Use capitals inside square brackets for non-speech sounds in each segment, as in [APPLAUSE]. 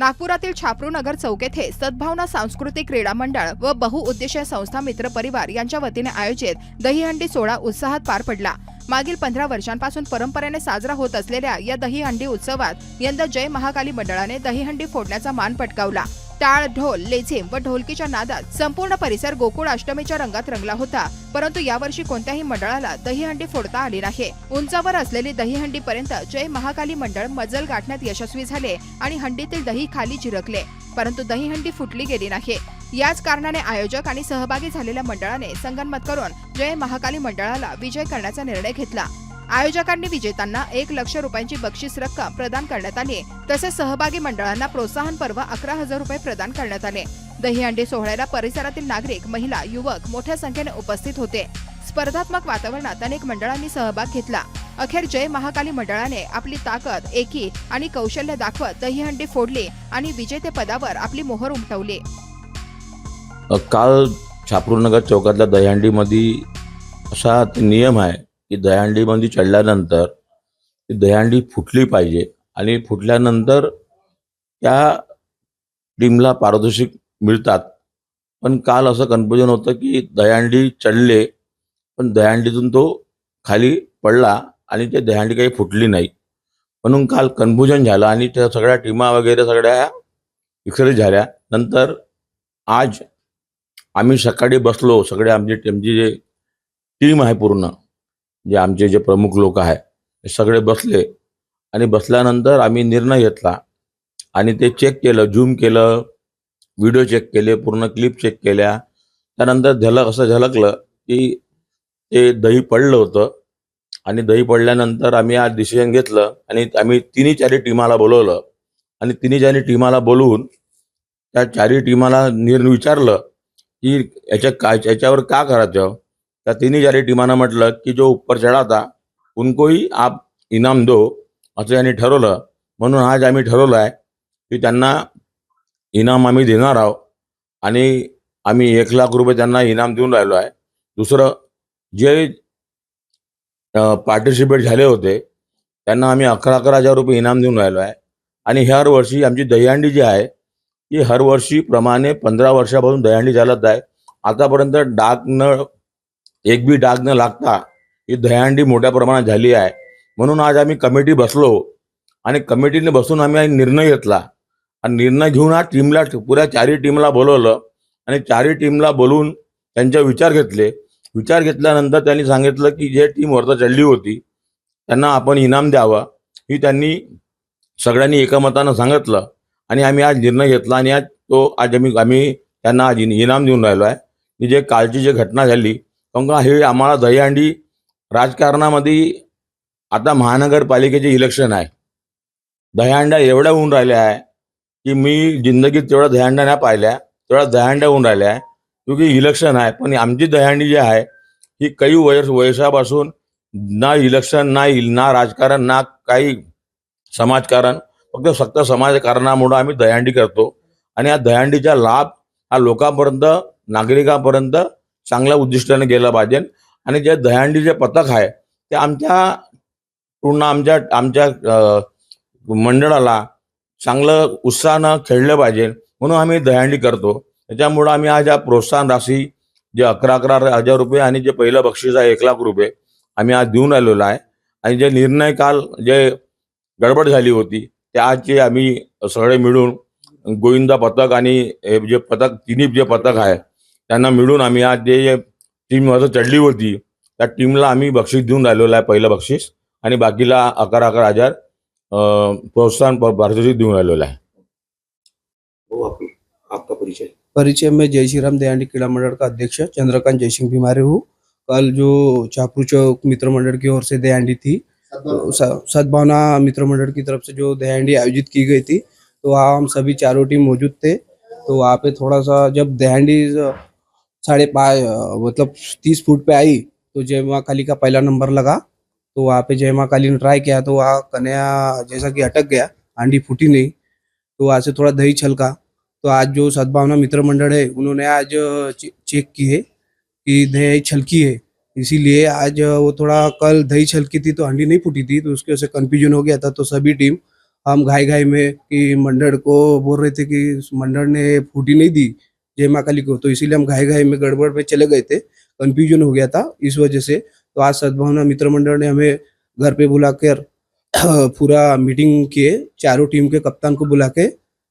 नागपुरातील छापरूनगर चौक येथे सद्भावना सांस्कृतिक क्रीडा मंडळ व बहुउद्देशीय संस्था मित्र परिवार यांच्या वतीने आयोजित दहीहंडी सोहळा उत्साहात पार पडला. मागील पंधरा वर्षांपासून परंपरेने साजरा होत असलेल्या या दहीहंडी उत्सवात यंदा जय महाकाली मंडळाने दहीहंडी फोडण्याचा मान पटकावला. टाळ ढोल लेझिम व ढोलकीच्या नादात संपूर्ण परिसर गोकुळ अष्टमीच्या रंगात रंगला होता. परंतु यावर्षी कोणत्याही मंडळाला दहीहंडी फोडता आली नाही. उंचावर असलेली दहीहंडी पर्यंत जय महाकाली मंडळ मजल गाठण्यात यशस्वी झाले आणि हंडीतील दही खाली झिरकले परंतु दहीहंडी फुटली गेली नाही. याच कारणाने आयोजक आणि सहभागी झालेल्या मंडळाने संगनमत करून जय महाकाली मंडळाला विजय करण्याचा निर्णय घेतला. आयोजकांनी विजेत्यांना एक लक्ष रुपयांची बक्षीस रक्कम प्रदान करण्यात आली तसेच सहभागी मंडळांना प्रोत्साहन पर्व अकरा हजार रुपये प्रदान करण्यात आले. दहीहंडी सोहळ्याला परिसरातील नागरिक महिला युवक मोठ्या संख्येने उपस्थित होते. स्पर्धात्मक वातावरणात अनेक मंडळांनी सहभाग घेतला. अखेर जय महाकाली मंडळाने आपली ताकद एकी आणि कौशल्य दाखवत दहीहंडी फोडली आणि विजेते पदावर आपली मोहर उमटवली. काल छापरूनगर चौकातल्या दहीहंडीमध्ये असा नियम आहे की दह्यांडीमध्ये चढल्यानंतर ती दहीहंडी फुटली पाहिजे. आणि फुटल्यानंतर त्या टीमला पारितोषिक मिळतात. पण काल असं कन्फ्युजन होतं की दह्यांडी चढले पण दह्यांडीतून तो खाली पडला आणि ते दह्यांडी काही फुटली नाही. म्हणून काल कन्फ्युजन झालं आणि त्या सगळ्या टीमा वगैरे सगळ्या विक्री झाल्या. नंतर आज आम्ही सकाळी बसलो सगळे आमची आमची जे टीम आहे पूर्ण जे आमचे जे प्रमुख लोक आहे ते सगळे बसले आणि बसल्यानंतर आम्ही निर्णय घेतला आणि ते चेक केलं झूम केलं व्हिडिओ चेक केले पूर्ण क्लिप चेक केल्या. त्यानंतर झलक असं झलकलं की ते दही पडलं होतं आणि दही पडल्यानंतर आम्ही आज डिसिजन घेतलं आणि आम्ही तिन्ही चारी टीमाला बोलवलं आणि तिन्ही चारी टीमाला बोलवून त्या चारी टीमाला निर विचारलं की याच्या काय याच्यावर का करायचं? या तिन्ही चारी टीमानं म्हटलं की जो ऊपर चढा था आप इनाम दो असं यांनी ठरवलं. म्हणून आज आम्ही ठरवलं आहे की त्यांना इनाम आम्ही देणार आहोत आणि आम्ही एक लाख रुपये त्यांना इनाम देऊन राहिलो आहे. दुसरं जे पार्टिसिपेट झाले होते त्यांना आम्ही अकरा अकरा हजार रुपये इनाम देऊन राहिलो आहे. आणि ह्या वर्षी आमची दहीहंडी जी आहे ती हर वर्षीप्रमाणे पंधरा वर्षापासून दहीहंडी चालत आहे. आतापर्यंत डाक न एक बी डाग न लागता ही दहीहंडी मोठ्या प्रमाणात झाली आहे. म्हणून आज आम्ही कमिटी बसलो आणि कमिटीने बसून आम्ही आज निर्णय घेतला. आणि निर्णय घेऊन हा टीमला पुऱ्या चारही टीमला बोलवलं आणि चारही टीमला बोलून त्यांच्या विचार घेतले. विचार घेतल्यानंतर त्यांनी सांगितलं की जे टीम वरता चढली होती त्यांना आपण इनाम द्यावं. ही त्यांनी सगळ्यांनी एकमतानं सांगितलं आणि आम्ही आज निर्णय घेतला आणि आज तो आज आम्ही आम्ही त्यांना आज इनाम देऊन राहिलो आहे. की जे कालची जी घटना झाली काऊन का हे आम्हाला दहीहंडी राजकारणामध्ये आता महानगरपालिकेचे इलेक्शन आहे. दह्यांड्या एवढ्या होऊन राहिल्या आहे की मी जिंदगीत तेवढ्या दह्यांड्या नाही पाहिल्या तेवढ्या दहीहंड्या होऊन राहिल्या आहे. क्योंकि इलेक्शन आहे पण आमची दहीहंडी जी आहे ही काही वयस वयसापासून ना इलेक्शन ना ना राजकारण ना काही समाजकारण फक्त फक्त समाजकारणामुळं आम्ही दहीहंडी करतो. आणि या दहीहंडीचा लाभ हा लोकांपर्यंत नागरिकांपर्यंत चांगल्या उद्दिष्टाने गेला पाहिजे. आणि जे दहीहंडीचे पथक आहे ते आमच्या पूर्ण आमच्या आमच्या मंडळाला चांगलं उत्साहानं खेळलं पाहिजे. म्हणून आम्ही दहीहंडी करतो. त्याच्यामुळं आम्ही आज या प्रोत्साहन राशी जे अकरा अकरा हजार रुपये आणि जे पहिलं बक्षीस आहे एक लाख रुपये आम्ही आज देऊन आलेलो आहे. आणि जे निर्णय काल जे गडबड झाली होती ते आजचे आम्ही सगळे मिळून गोविंदा पथक आणि हे जे पथक तिन्ही जे पथक आहे त्यांना मिळून आम्ही आज जे टीम असं चढली होती त्या टीमला आम्ही बक्षीस देऊन राहिलेलं आहे पहिलं बक्षीस. आणि बाकीला अकरा अकरा हजार प्रोत्साहन पारितोषिक देऊन राहिलेलं आहे. आपका परिचय. परिचय में जय श्री राम दयानी क्रीड़ा मंडल का अध्यक्ष चंद्रकांत जयसिंह बीमारे हूँ. कल जो चापरू चौक मित्र मंडल की ओर से दयानी थी सद्भावना. मित्र मंडल की तरफ से जो दयानी आयोजित की गई थी तो वहाँ हम सभी चारों टीम मौजूद थे तो वहाँ पे थोड़ा सा जब दयानी साढ़े पाँच मतलब तीस फुट पे आई तो जय माँ काली का पहला नंबर लगा। तो वहाँ पे जय माँ काली ने ट्राई किया तो वहाँ कन्या जैसा कि अटक गया हांडी फूटी नहीं। तो वहाँ से थोड़ा दही छलका। तो आज जो सद्भावना मित्र मंडल है, उन्होंने आज चेक की है कि दही छलकी है। इसीलिए आज वो थोड़ा कल दही छलकी थी तो हंडी नहीं फूटी थी तो उसके वजह से कंफ्यूजन हो गया था। तो सभी टीम हम घाई घाई में कि मंडल को बोल रहे थे कि मंडल ने फूटी नहीं दी। जय माँ काली को। तो इसीलिए हम घाई घाई में गड़बड़ में चले गए थे। कन्फ्यूज़न हो गया था इस वजह से। तो आज सद्भावना मित्र मंडल ने हमें घर पे बुलाकर, [CLEARS THROAT] पूरा मीटिंग किए। चारों टीम के कप्तान को बुला के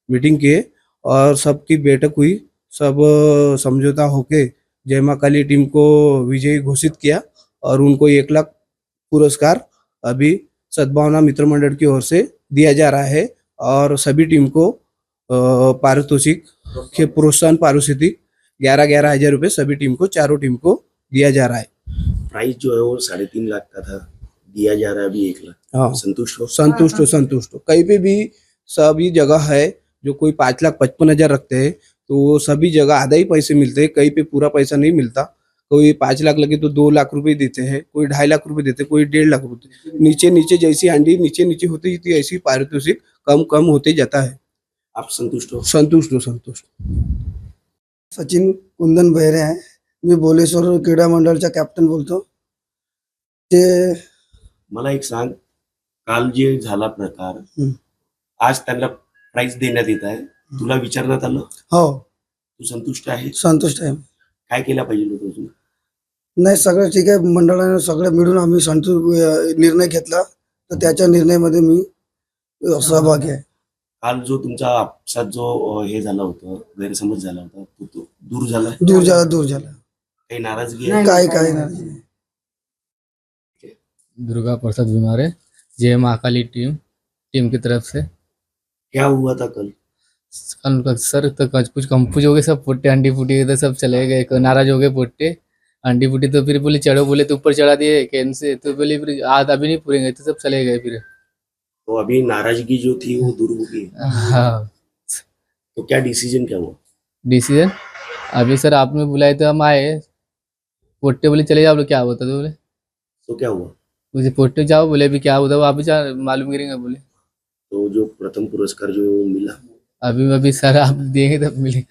मीटिंग किए और सबकी बैठक हुई। सब समझौता होके जय माँ काली टीम को विजयी घोषित किया और उनको एक लाख पुरस्कार अभी सद्भावना मित्र मंडल की ओर से दिया जा रहा है और सभी टीम को पारितोषिक के प्रोत्साहन पारितोषिक ग्यारह ग्यारह हज़ार रुपये सभी टीम को चारों टीम को दिया जा रहा है। प्राइस जो है वो साढ़े तीन लाख का था दिया जा रहा है अभी एक लाख। हाँ। संतुष्ट हो? संतुष्ट हो संतुष्ट हो। कहीं पे भी सभी जगह है जो कोई पाँच लाख पचपन हज़ार रखते हैं तो वो सभी जगह आधा ही पैसे मिलते हैं कहीं पे पूरा पैसा नहीं मिलता। कोई पाँच लाख लगे तो दो लाख रुपए देते हैं कोई ढाई लाख रुपए देते हैं कोई डेढ़ लाख रुपए नीचे नीचे जैसी हांडी नीचे नीचे होती जाती है ऐसी पारितोषिक कम कम होते जाता है। आप संतुष्ट हो। संतुष्ट हो संतुष्ट सचिन कुंदन बहिरे आहे मी बोलेश्वर क्रीडा मंडळचा कॅप्टन बोलतो ते मला एक सांग काल जे झाला प्रकार हम्म. आज त्यांना प्राइस देण्यात येत आहे. तुला विचारण्यात आलं? हो। तू संतुष्ट आहे संतुष्ट आहे काय केलं पाहिजे होतं तुला नाही सगळं ठीक आहे. मंडळाने सगळं मिळून आम्ही संतु अं, निर्णय घेतला. तर त्याच्या निर्णयामध्ये मी अं, सहभागी आहे. काल जो तुमचा आपसात जो हे झाला होता गैरसमज झाला होता तो तो दूर झाला? दूर झाला दूर झाला. काही नाराज़गी आहे? काय काय नाही. दुर्गा प्रसाद बीमारे जय महाकाली टीम टीम की तरफ़ से. क्या हुआ था कल? कल का सर तो कुछ कुछ कंफ्यूज हो गए सब पुट्टे अंडी फूटी तो सब चले गए नाराज़ हो गए पुट्टे. अंडी फूटी तो फिर बोले चढ़ो बोले तो ऊपर चढ़ा दिए कैन से? तो बोले फिर आज अभी नहीं पूरेंगे तो सब चले गए फिर. तो अभी नाराज़गी जो थी वो दूर हो गई। हाँ। तो क्या डिसीज़न क्या हुआ? डिसीज़न अभी सर आपने बुलाए तो हम आए। पोट्टे बोले चले जाओ बोले क्या होता तो बोले। तो क्या हुआ? मुझे पोट्टे जाओ। बोले अभी क्या होता वो आप जा- मालूम करेंगे बोले। तो जो प्रथम पुरस्कार जो वो मिला। अभी अभी सर आप देंगे तब मिले